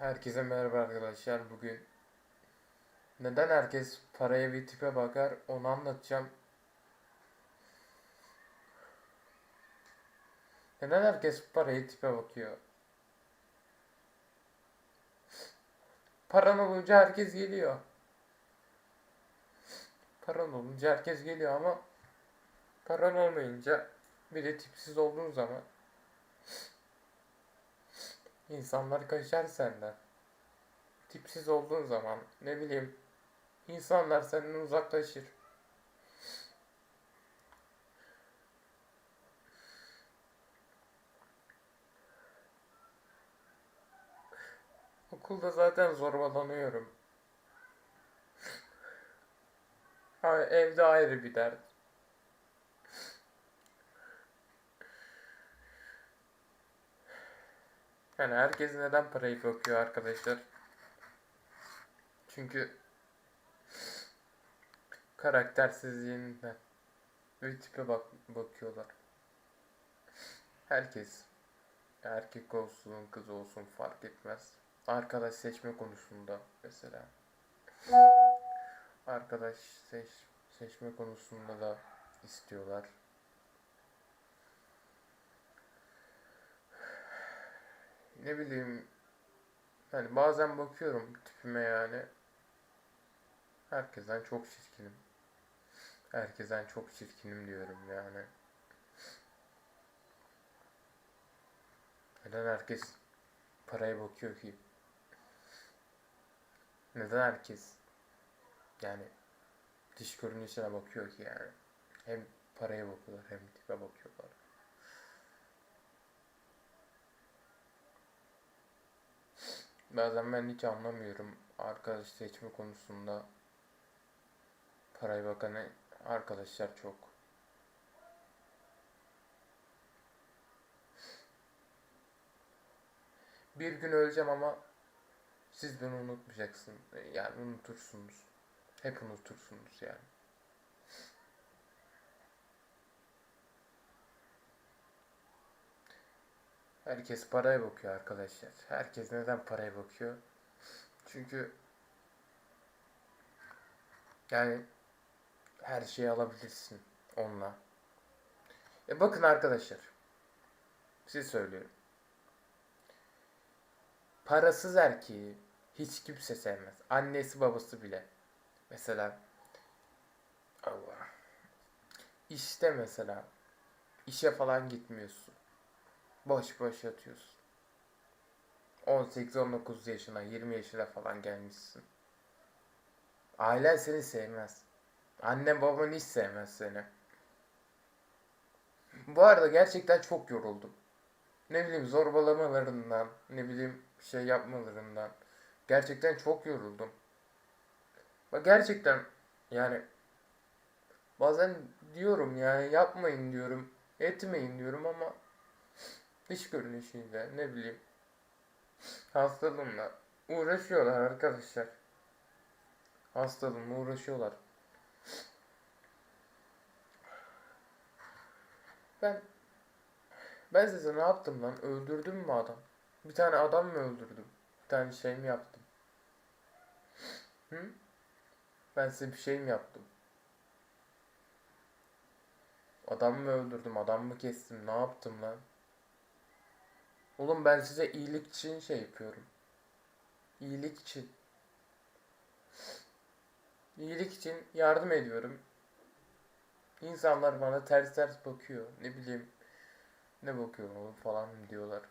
Herkese merhaba arkadaşlar. Bugün neden herkes paraya bir tipe bakar onu anlatacağım. Neden herkes paraya tipe bakıyor? Paran olunca herkes geliyor. Paran olunca herkes geliyor ama paran olmayınca bir de tipsiz olduğun zaman İnsanlar kaçar senden. Tipsiz olduğun zaman ne bileyim insanlar senden uzaklaşır. Okulda zaten zorbalanıyorum. Evde ayrı bir dert. Yani herkes neden parayı bakıyor arkadaşlar? Çünkü karaktersizliğinden ve tipe bak bakıyorlar. Herkes erkek olsun kız olsun fark etmez. Arkadaş seçme konusunda mesela. Arkadaş seç, seçme konusunda da istiyorlar. Ne bileyim hani bazen bakıyorum tipime yani herkesten çok çirkinim. Herkesten çok çirkinim diyorum yani. Neden herkes paraya bakıyor ki? Neden herkes yani dış görünüşüne bakıyor ki yani? Hem paraya bakıyorlar hem tipe bakıyorlar. Bazen ben hiç anlamıyorum arkadaş seçme konusunda paraya bakan arkadaşlar çok. Bir gün öleceğim ama siz beni unutmayacaksınız. Yani unutursunuz. Hep unutursunuz yani. Herkes paraya bakıyor arkadaşlar. Herkes neden paraya bakıyor? Çünkü yani her şeyi alabilirsin onunla. E bakın arkadaşlar. Size söylüyorum. Parasız erkeği hiç kimse sevmez. Annesi babası bile. Mesela Allah. İşte mesela işe falan gitmiyorsun. Boş boş yatıyorsun. 18-19 yaşına, 20 yaşına falan gelmişsin. Ailen seni sevmez. Anne baban hiç sevmez seni. Bu arada gerçekten çok yoruldum. Ne bileyim zorbalamalarından, ne bileyim şey yapmalarından. Gerçekten çok yoruldum. Bak gerçekten yani bazen diyorum yani yapmayın diyorum, etmeyin diyorum ama dış görünüşüyle ne bileyim hastalığımla uğraşıyorlar arkadaşlar. Hastalığımla uğraşıyorlar. Ben ben size ne yaptım lan? Öldürdüm mü adam? Bir tane adam mı öldürdüm? Bir tane şey mi yaptım? Hı? Ben size bir şey mi yaptım? Adam mı öldürdüm? Adam mı kestim? Ne yaptım lan? Oğlum ben size iyilik için şey yapıyorum. İyilik için. İyilik için yardım ediyorum. İnsanlar bana ters ters bakıyor. Ne bileyim ne bakıyor oğlum falan diyorlar.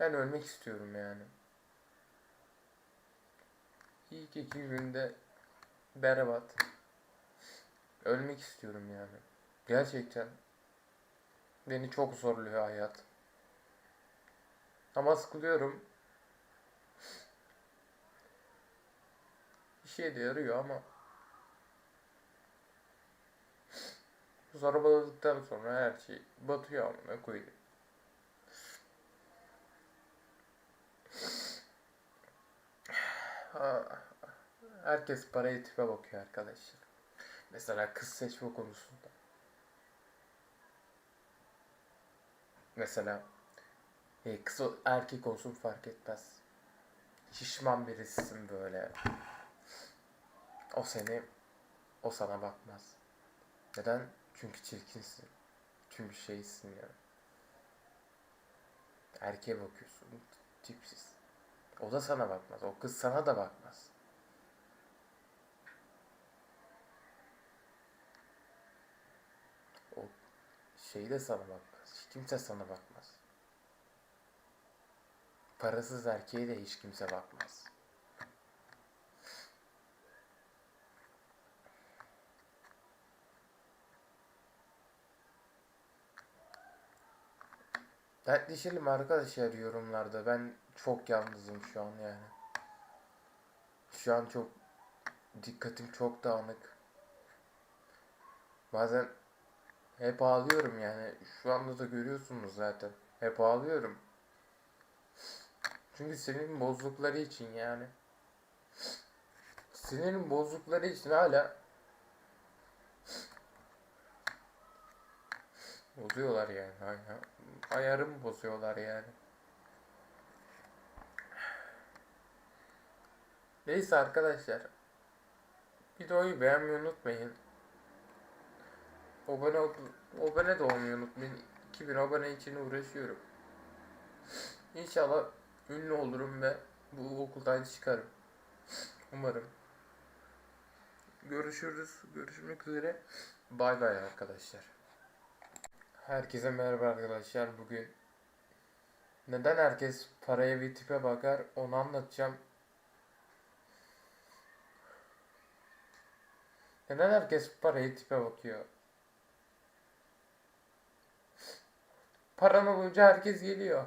Ben ölmek istiyorum yani. İlk iki günde berbat. Ölmek istiyorum yani. Gerçekten. Beni çok zorluyor hayat. Ama sıkılıyorum. Bir şey de yarıyor ama zorbaladıktan sonra her şey batıyor amına koyuyor. Herkes paraya tipe bakıyor arkadaşlar. Mesela kız seçme konusunda. mesela e, kız erkek olsun fark etmez. Şişman birisin böyle. O seni o sana bakmaz. Neden? Çünkü çirkinsin. Çünkü şeysin ya. Erkeğe bakıyorsun. Tipsiz. O da sana bakmaz. O kız sana da bakmaz. O şey de sana bakmaz. Hiç kimse sana bakmaz. Parasız erkeğe de hiç kimse bakmaz. Dertleşelim arkadaşlar yorumlarda. Ben çok yalnızım şu an yani. Şu an çok dikkatim çok dağınık. Bazen hep ağlıyorum yani. Şu anda da görüyorsunuz zaten. Hep ağlıyorum. Çünkü senin bozdukları için yani. Senin bozdukları için hala bozuyorlar yani. Ay- Ayarımı bozuyorlar yani. Neyse arkadaşlar. Videoyu beğenmeyi unutmayın. Abone abone de olmayı unutmayın. 2000 abone için uğraşıyorum. İnşallah ünlü olurum ve bu okuldan çıkarım. Umarım. Görüşürüz. Görüşmek üzere. Bay bay arkadaşlar. Herkese merhaba arkadaşlar. Bugün neden herkes paraya ve tipe bakar onu anlatacağım. Neden herkes paraya tipe bakıyor? Paran olunca herkes geliyor.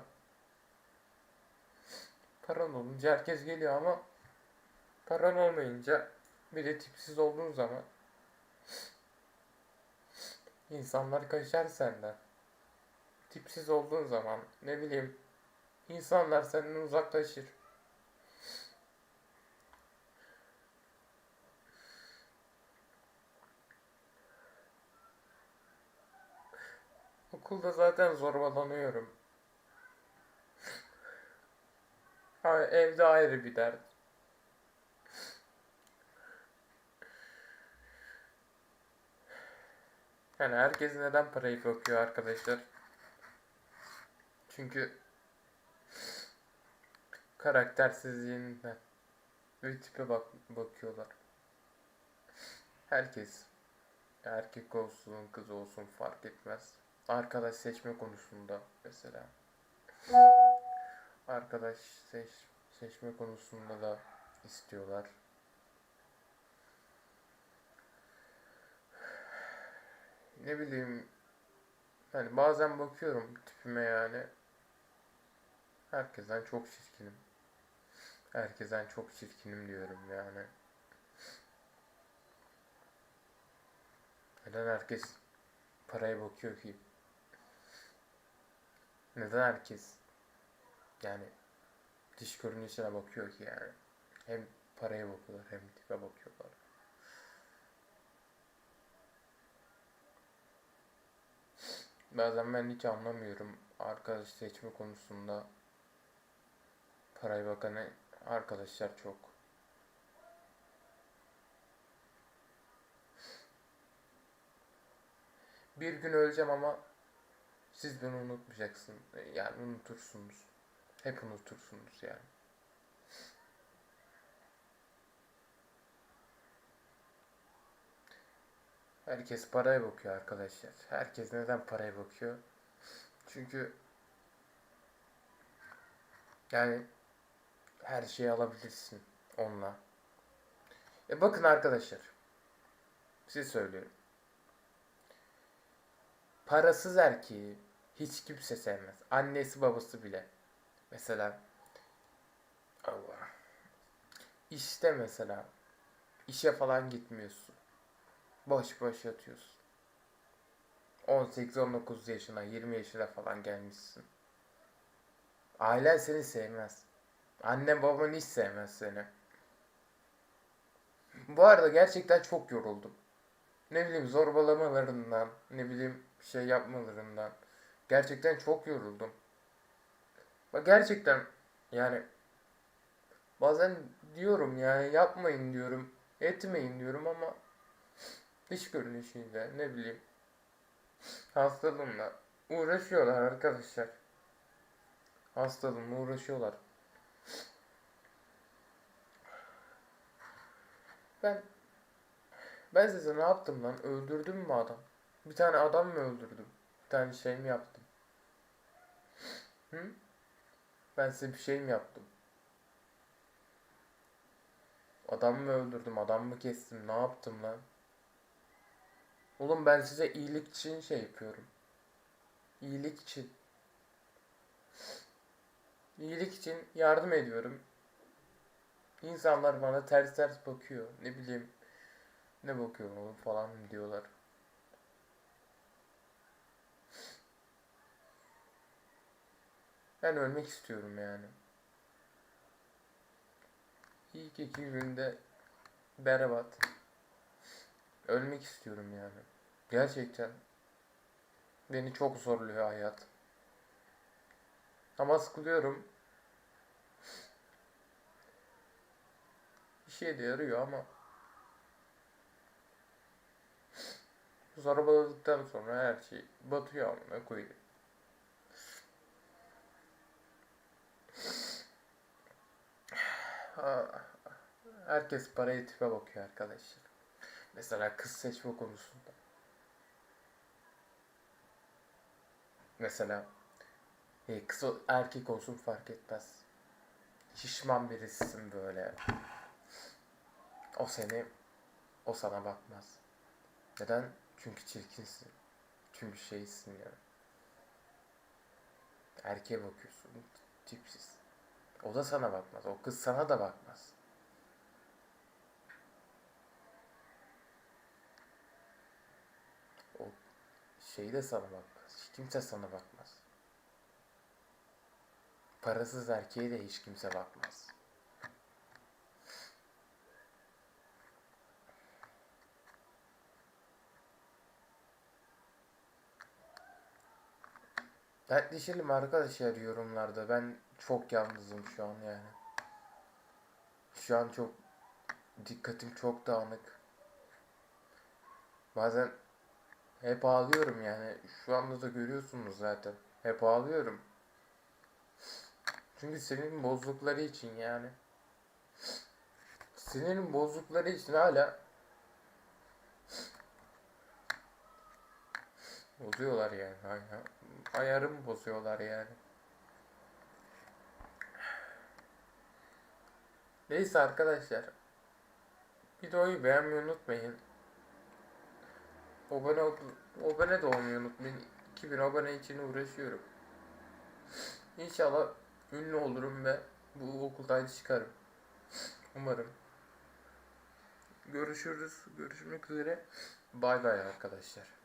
Paran olunca herkes geliyor ama paran olmayınca bir de tipsiz olduğun zaman insanlar kaçar senden. Tipsiz olduğun zaman ne bileyim insanlar senden uzaklaşır. Okulda zaten zorbalanıyorum. Ha, evde ayrı bir dert. Yani herkes neden parayı bakıyor arkadaşlar? Çünkü karaktersizliğinden ve tipe bak bakıyorlar. Herkes erkek olsun kız olsun fark etmez. Arkadaş seçme konusunda mesela. Arkadaş seç, seçme konusunda da istiyorlar. Ne bileyim hani bazen bakıyorum tipime yani. Herkesten çok çirkinim. Herkesten çok çirkinim diyorum yani. Neden herkes paraya bakıyor ki? Neden herkes yani dış görünüşüne bakıyor ki yani? Hem paraya bakıyorlar hem tipe bakıyorlar. Bazen ben hiç anlamıyorum arkadaş seçme konusunda paraya bakan arkadaşlar çok. Bir gün öleceğim ama siz beni unutmayacaksınız. Yani unutursunuz. Hep unutursunuz yani. Herkes paraya bakıyor arkadaşlar. Herkes neden paraya bakıyor? Çünkü yani her şeyi alabilirsin onunla. E bakın arkadaşlar. Size söylüyorum. Parasız erkeği hiç kimse sevmez. Annesi babası bile. Mesela Allah. İşte mesela işe falan gitmiyorsun. Boş boş yatıyorsun. 18-19 yaşına, 20 yaşına falan gelmişsin. Ailen seni sevmez. Annen baban hiç sevmez seni. Bu arada gerçekten çok yoruldum. Ne bileyim zorbalamalarından, ne bileyim şey yapmalarından. Gerçekten çok yoruldum. Bak gerçekten yani bazen diyorum yani yapmayın diyorum, etmeyin diyorum ama dış görünüşüyle ne bileyim hastalığımla uğraşıyorlar arkadaşlar. Hastalığımla uğraşıyorlar. Ben ben size ne yaptım lan? Öldürdüm mü adam? Bir tane adam mı öldürdüm? Bir tane şey mi yaptım? Hı? Ben size bir şey mi yaptım? Adam mı öldürdüm? Adam mı kestim? Ne yaptım lan? Oğlum ben size iyilik için şey yapıyorum. İyilik için. İyilik için yardım ediyorum. İnsanlar bana ters ters bakıyor. Ne bileyim. Ne bakıyor oğlum falan diyorlar. Ben ölmek istiyorum yani. İlk iki günde berbat. Ölmek istiyorum yani. Gerçekten. Beni çok zorluyor hayat. Ama sıkılıyorum. Bir şey de yarıyor ama zorbaladıktan sonra her şey batıyor amına koyayım. Herkes paraya tipe bakıyor arkadaşlar. Mesela kız seçme konusunda. Mesela e, kız erkek olsun fark etmez. Şişman birisin böyle. O seni o sana bakmaz. Neden? Çünkü çirkinsin. Çünkü şeysin ya. Erkeğe bakıyorsun. Tipsiz. O da sana bakmaz. O kız sana da bakmaz. O şey de sana bakmaz. Hiç kimse sana bakmaz. Parasız erkeğe de hiç kimse bakmaz. Dertleşelim arkadaşlar yorumlarda. Ben çok yalnızım şu an yani. Şu an çok dikkatim çok dağınık. Bazen hep ağlıyorum yani. Şu anda da görüyorsunuz zaten. Hep ağlıyorum. Çünkü senin bozdukları için yani. Senin bozdukları için hala bozuyorlar yani. Aynen. Ayarımı bozuyorlar yani. Neyse arkadaşlar. Videoyu beğenmeyi unutmayın. Abone, abone de olmayı unutmayın. 2000 abone için uğraşıyorum. İnşallah ünlü olurum ve bu okuldan çıkarım. Umarım. Görüşürüz. Görüşmek üzere. Bay bay arkadaşlar.